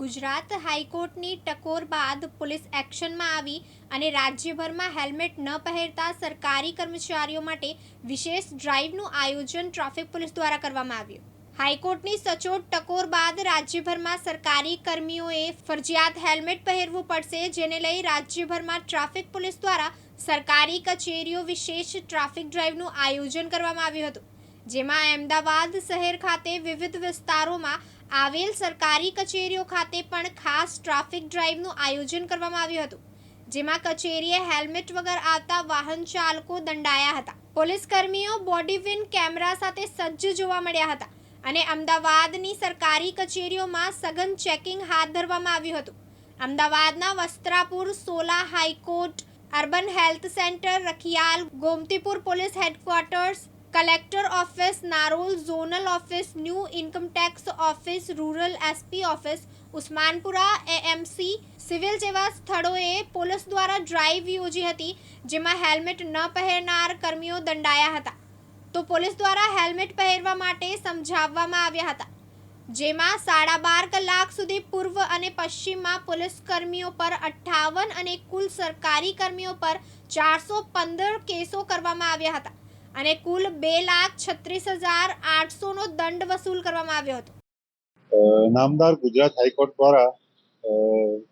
ગુજરાત હાઈકોર્ટની ટકોર બાદ પોલીસ એક્શનમાં આવી અને રાજ્યભરમાં હેલ્મેટ ન પહેરતા સરકારી કર્મચારીઓ માટે વિશેષ ડ્રાઈવનું આયોજન ટ્રાફિક પોલીસ દ્વારા કરવામાં આવ્યું. હાઈકોર્ટની સચોટ ટકોર બાદ રાજ્યભરમાં સરકારી કર્મીઓએ ફરજિયાત હેલ્મેટ પહેરવું પડશે, જેને લઈ રાજ્યભરમાં ટ્રાફિક પોલીસ દ્વારા સરકારી કચેરીઓ વિશેષ ટ્રાફિક ડ્રાઈવનું આયોજન કરવામાં આવ્યું હતું. જેમાં અમદાવાદ શહેર ખાતે વિવિધ વિસ્તારોમાં આવેલ સરકારી કચેરીઓ ખાતે પણ ખાસ ટ્રાફિક ડ્રાઈવનું આયોજન કરવામાં આવ્યું હતું, જેમાં કચેરીએ હેલ્મેટ વગર આવતા વાહન ચાલકો દંડાયા હતા. પોલીસ કર્મીઓ બોડીવિન કેમેરા સાથે સજ્જ જોવા મળ્યા હતા અને અમદાવાદની સરકારી કચેરીઓમાં સઘન ચેકિંગ હાથ ધરવામાં આવ્યું હતું. અમદાવાદના Vastrapur, Sola high court, urban health centre, Rakhial, Gomtipur police headquarters collector office Narol zonal office new income tax office rural SP office Usmanpura AMC civil જેવા સ્થળોએ પોલીસ દ્વારા ડ્રાઈવ યોજી હતી જેમાં હેલ્મેટ ન પહેરનાર કર્મીઓ દંડાયા હતા તો પોલીસ દ્વારા હેલ્મેટ પહેરવા માટે સમજાવવામાં આવ્યા હતા જેમાં સાડા બાર કલાક સુધી પૂર્વ અને પશ્ચિમમાં પોલીસ કર્મીઓ પર અઠ્ઠાવન અને કુલ સરકારી કર્મીઓ પર ચારસો પંદર કેસો કરવામાં આવ્યા હતા અને કુલ બે લાખ છત્રીસ હજાર આઠસોનો દંડ વસૂલ કરવામાં આવ્યો હતો. નામદાર ગુજરાત હાઈકોર્ટ દ્વારા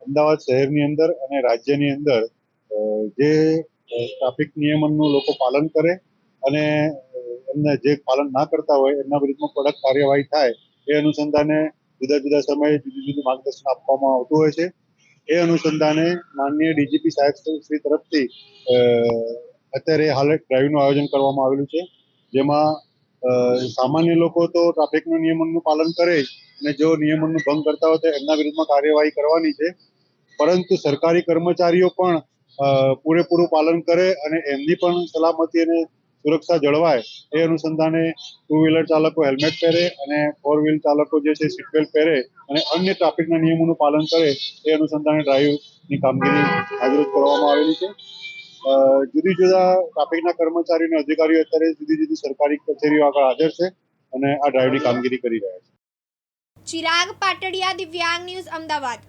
અમદાવાદ શહેરની અંદર અને રાજ્યની અંદર જે ટ્રાફિક નિયમનનું લોકો પાલન કરે અને એમને જે પાલન ના કરતા હોય, એમના વિરુદ્ધમાં કડક કાર્યવાહી થાય, એ અનુસંધાને જુદા જુદા સમયે જુદું જુદું માર્ગદર્શન આપવામાં આવતું હોય છે. એ અનુસંધાને માનનીય ડીજીપી સાહેબ શ્રી તરફથી અત્યારે હાલ ડ્રાઈવનું આયોજન કરવામાં આવેલું છે, જેમાં સામાન્ય લોકો તો ટ્રાફિકનું નિયમનનું પાલન કરે અને જો નિયમનનું ભંગ કરતા હોય તો એમના વિરુદ્ધમાં કાર્યવાહી કરવાની છે. પરંતુ સરકારી કર્મચારીઓ પણ પૂરેપૂરું પાલન કરે અને એમની પણ સલામતી અને સુરક્ષા જળવાય એ અનુસંધાને ટુ વ્હીલર ચાલકો હેલ્મેટ પહેરે અને ફોર વ્હીલ ચાલકો જે છે સીટ બેલ્ટ પહેરે અને અન્ય ટ્રાફિકના નિયમોનું પાલન કરે એ અનુસંધાને ડ્રાઈવની કામગીરી આજરોજ કરવામાં આવેલી છે. જુદી જુદા ટ્રાફિકના કર્મચારીઓ અને અધિકારીઓ અત્યારે જુદી જુદી સરકારી કચેરીઓ આગળ હાજર છે અને આ ડ્રાઈવની કામગીરી કરી રહ્યા છે. ચિરાગ પાટડિયા, દિવ્યાંગ ન્યૂઝ, અમદાવાદ.